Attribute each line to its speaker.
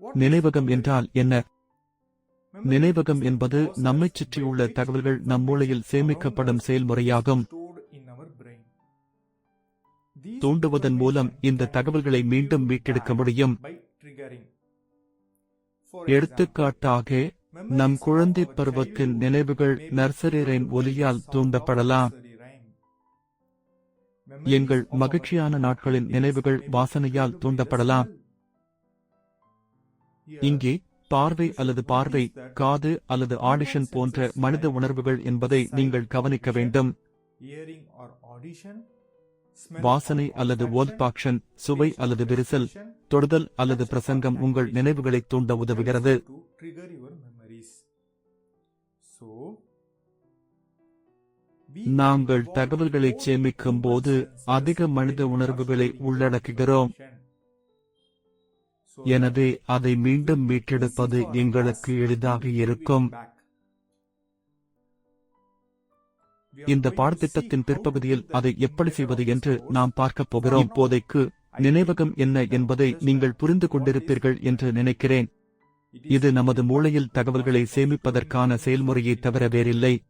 Speaker 1: நினைவகம் என்றால் என்ன? நினைவகம் என்பது நம்மைச் சுற்றியுள்ள தகவல்கள் நம் மூளையில் சேமிக்கப்படும் செயல்முறையாகும். தூண்டுவதன் மூலம் இந்த தகவல்களை மீண்டும் மீட்டெடுக்க முடியும். எடுத்துக்காட்டாக நம் குழந்தை பருவத்தின் நினைவுகள் நர்சரி ரைன் ஒலியால் தூண்டப்படலாம். எங்கள் மகிழ்ச்சியான நாட்களின் நினைவுகள் வாசனையால் தூண்டப்படலாம். இங்கே பார்வை அல்லது பார்வை காது அல்லது ஆடிஷன் போன்ற மனித உணர்வுகள் என்பதை நீங்கள் கவனிக்க வேண்டும். வாசனை அல்லது ஓல்பாக்ஷன் சுவை அல்லது விரிசல் தொடுதல் அல்லது பிரசங்கம் உங்கள் நினைவுகளை தூண்ட உதவுகிறது. நாங்கள் தகவல்களை சேமிக்கும் போது அதிக மனித உணர்வுகளை உள்ளடக்குகிறோம். எனவே அதை மீண்டும் மீட்டெடுப்பது எங்களுக்கு எளிதாக இருக்கும். இந்த பாடத்திட்டத்தின் பிற்பகுதியில் அதை எப்படி செய்வது என்று நாம் பார்க்கப் போகிறோம். இப்போதைக்கு நினைவகம் என்ன என்பதை நீங்கள் புரிந்து கொண்டிருப்பீர்கள் என்று நினைக்கிறேன். இது நமது மூளையில் தகவல்களை சேமிப்பதற்கான செயல்முறையை தவிர வேறில்லை.